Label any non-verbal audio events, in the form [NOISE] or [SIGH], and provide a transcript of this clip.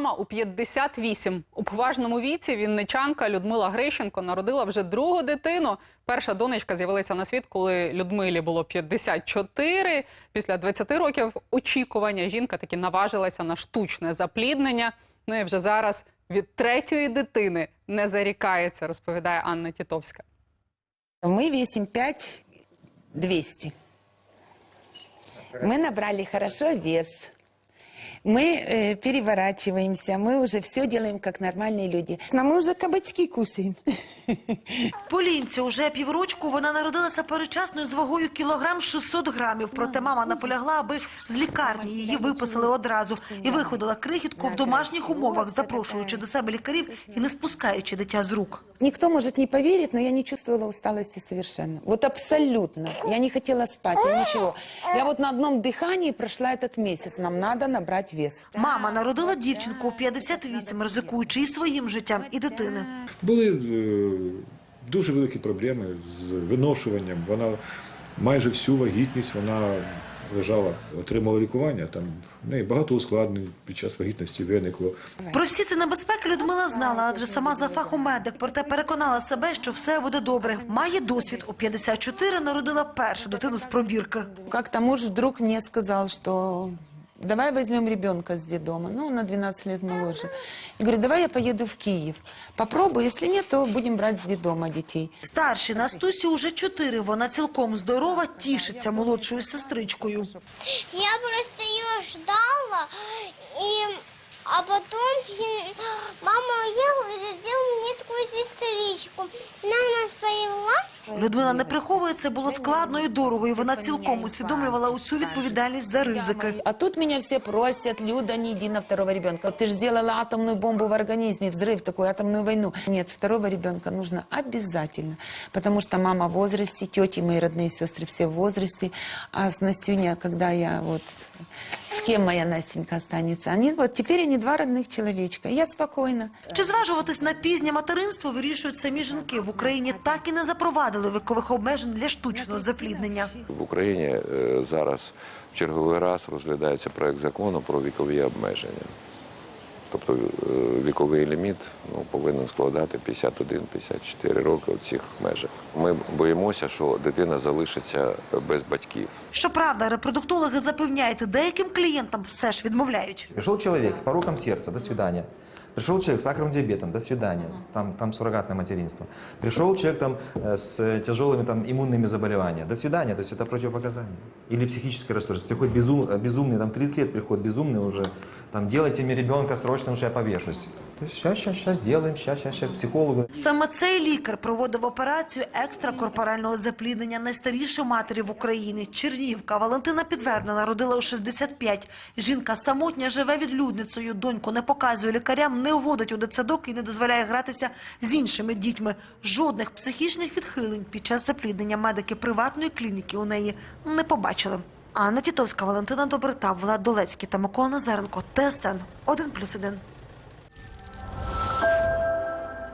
мама у 58. У поважному віці вінничанка Людмила Грищенко народила вже другу дитину. Перша донечка з'явилася на світ, коли Людмилі було 54. Після 20 років очікування жінка таки наважилася на штучне запліднення. Ну і вже зараз від третьої дитини не зарікається, розповідає Анна Тітовська. Мы весим 5 200. Мы набрали хорошо вес Мы э, переворачиваемся, мы уже все делаем как нормальные люди. Но мы уже кабачки кушаем. [LAUGHS] Полінці уже піврочку вона народилася перечасною з вагою кілограм 600 грамів. Проте мама наполягла, аби з лікарні її виписали одразу і виходила крихітку в домашніх умовах, запрошуючи до себе лікарів і не спускаючи дитя з рук. Никто, может, не поверит, но я не чувствовала усталости совершенно. Вот абсолютно. Я не хотела спать, я ничего. Я вот на одном дыхании прошла этот месяц. Нам надо набрать вес. Мама народила дівчинку у 58, ризикуючи і своїм життям, і дитини. Були е, дуже великі проблеми з виношуванням. Вона майже всю вагітність вона лежала, отримала лікування. Там в неї багато ускладнень під час вагітності виникло. Про всі ці небезпеки Людмила знала, адже сама за фахом медик, проте переконала себе, що все буде добре. Має досвід. У 54 народила першу дитину з пробірки. Как-то муж вдруг мне сказал, что давай возьмем ребенка с детдома. Ну, на 12 лет моложе. Я говорю, давай я поеду в Киев. Попробую, если нет, то будем брать с детдома детей. Старшій Настусі уже чотири. Вона цілком здорова, тішиться молодшою сестричкою. Я просто ее ждала, и, а потом я- мама уехала и родила мне такую сестричку. Она у нас появилась. Людмила не приховує, це було складно і дорого, і вона цілком усвідомлювала усю відповідальність за ризики. А тут меня все просят, Люда, не иди на второго ребенка. Вот Ты же сделала атомную бомбу в организме, взрыв такой, атомную войну. Нет, второго ребенка нужно обязательно, потому что мама в возрасте, тети мои родные сестры все в возрасте, а с Настюня, когда я вот... С кем моя Настенька останется? Они вот теперь они два родных человечка. Я спокойна. Чи зважуватись на пізнє материнство вирішують самі жінки. В Україні так і не запровадили вікових обмежень для штучного запліднення. В Україні е, зараз в черговий раз розглядається проект закону про вікові обмеження. Тобто е, віковий ліміт ну, повинен складати 51-54 роки у цих межах. Ми боїмося, що дитина залишиться без батьків. Щоправда, репродуктологи запевняють, деяким клієнтам все ж відмовляють. Пришел человек с пороком сердца, до свидания. Пришел человек с сахарным диабетом, до свидания. Там, там суррогатное материнство. Пришел человек там, э, с тяжелыми там, иммунными заболеваниями. До свидания, то есть это противопоказание. Или психическое расстройство. Приходит безум, э, безумный, там 30 лет приходит безумный уже. там делайте мне ребенка срочно, уже я повешусь. Сейчас, сейчас, сейчас сделаем, сейчас, сейчас, сейчас психологу. Саме цей лікар проводив операцію екстракорпорального запліднення найстарішої матері в Україні. Чернівка Валентина Підвербна народила у 65. Жінка самотня живе відлюдницею. Доньку не показує лікарям, не вводить у дитсадок і не дозволяє гратися з іншими дітьми. Жодних психічних відхилень під час запліднення медики приватної клініки у неї не побачили. Анна Тітовська, Валентина Добрита, Влад Долецький та Микола Назаренко. ТСН 1+,1.